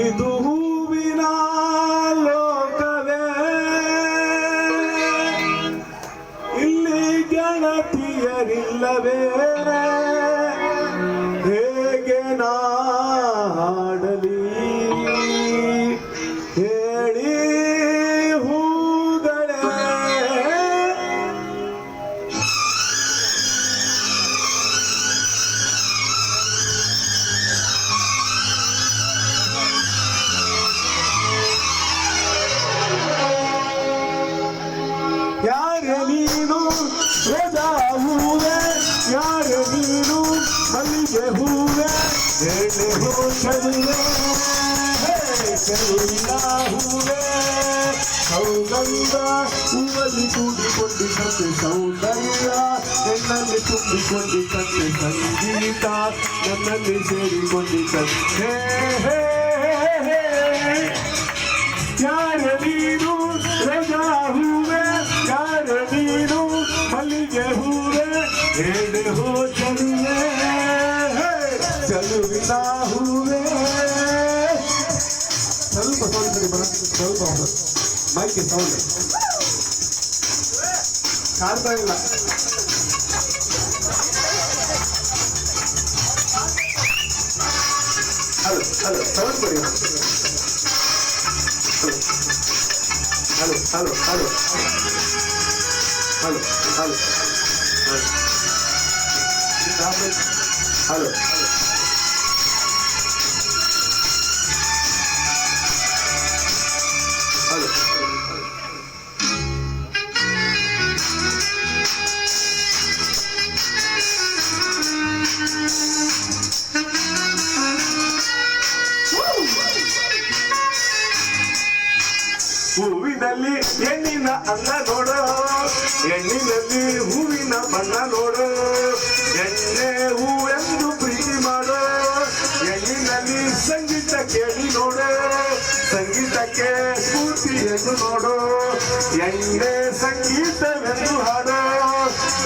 ಇದು ಹೂವಿನ ಲೋಕವೇ. ಇಲ್ಲಿ ಗೆಳತಿಯರಿಲ್ಲವೇ हुआ हो चलना करुणा हुए सौ गंगा उमली कूड़ी कुंडी सत सौंदर्या नंदन कुंडी कुंडी संगीता नंदन शेरी कुंडी सत हे हे प्यार नीरू रजा हुए, प्यार नीरू मलिगे हुए भेड़ हो somebody when I put the clothes on, but Mike is on it. Carbaila. Hello, hello, sound for you. Hello, hello, hello. Hello, hello. Hello. Hello. ಹೂವಿನಲ್ಲಿ ಹೆಣ್ಣಿನ ಅನ್ನ ನೋಡು. ಹೆಣ್ಣಿನಲ್ಲಿ ಹೂವಿನ ಬಣ್ಣ ನೋಡು. ಎಣ್ಣೆ ಹೂವೆಂದು ಪ್ರೀತಿ ಮಾಡು. ಹೆಣ್ಣಿನಲ್ಲಿ ಸಂಗೀತ ಕೇಳಿ ನೋಡು. ಸಂಗೀತಕ್ಕೆ ಸ್ಫೂರ್ತಿಯನ್ನು ನೋಡು. ಎಣ್ಣೆ ಸಂಗೀತವೆಂದು ಹಾಡು.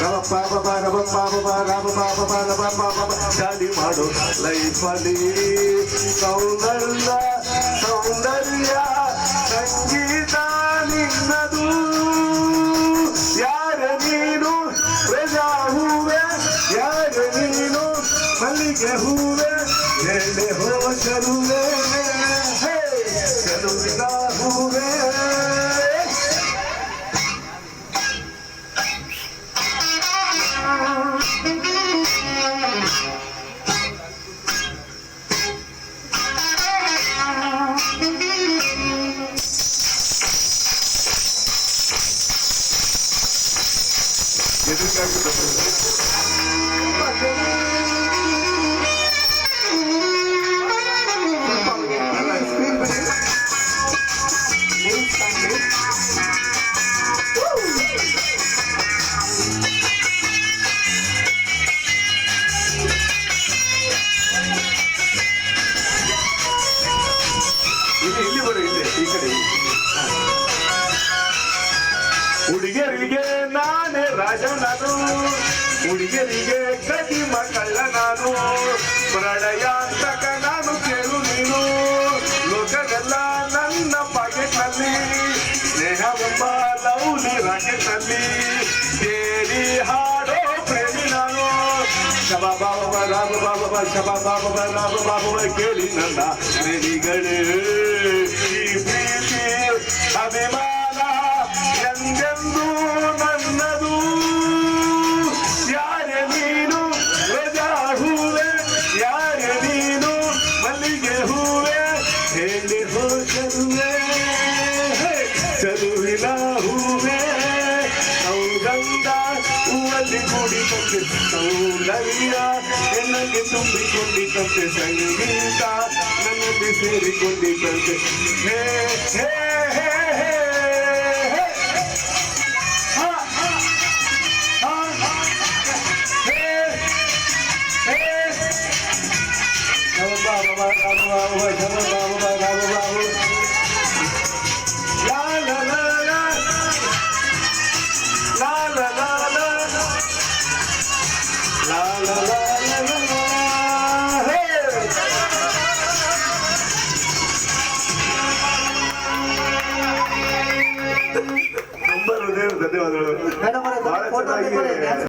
ರವ ಬಾಬಾ ಬಾ ಬಾಬಾ ಪಾಪ ಬಾ ಬಾಬಾ ಬಾಬಾ ಬಾ ಜಾಲಿ ಮಾಡು. ಲೈಫಲ್ಲಿ ಸೌಂದರ್ಯ ಗೆ ಹೂವೆ ಎಳ್ಳೆ ಹೋವ ಚಲುವೆ ಚಲುವಿನ ಹೂವೆ ಎದುರು ಈ ಕಡೆ ಹುಡುಗರಿಗೆ ನಾನೇ ರಾಜ ನಾನು ಹುಡುಗಿಯರಿಗೆ ಗತಿ ಮಕ್ಕಳ ನಾನು ಪ್ರಣಯ ನಾನು ಕೇಳು ನೀನು. ಲೋಕದೆಲ್ಲ ನನ್ನ ಪಾಕೆಟ್ನಲ್ಲಿ. ಸ್ನೇಹವೆಂಬ ಲವ್ಲಿ ರಾಕೆಟ್ನಲ್ಲಿ. ಕೇಳಿ ಹಾಡೋ ಪ್ರೇಮಿ ನಾನು. ಶಬ ಬಾಬ ರಾಮ ಬಾಬ ಶಬ ಬಾಬ ರಾಮ ಬಾಬ ಕೇಳಿ ನನ್ನ ಪ್ರೇಮಿಗಳೇ ಕಣ್ಣಲ್ಲಿ ಕೂಡಿ ಕೊಟ್ಟಿದ್ದವು ಲಯ್ಯ ನನಗೆ ತುಂಬಿಕೊಂಡಿದ್ದಂತೆ ಸಂಗೀತ ನನ್ನಲ್ಲಿ ಸೇರಿಕೊಂಡಿದ್ದಂತೆ ಹೇ ಹೇ ಹೇ ಹೇ ಹೇ ಹೇ ಹೇ ಹೇ ಹೇ ಹೇ ಹೇ ಹೇ ಹೇ ಹೇ ಹೇ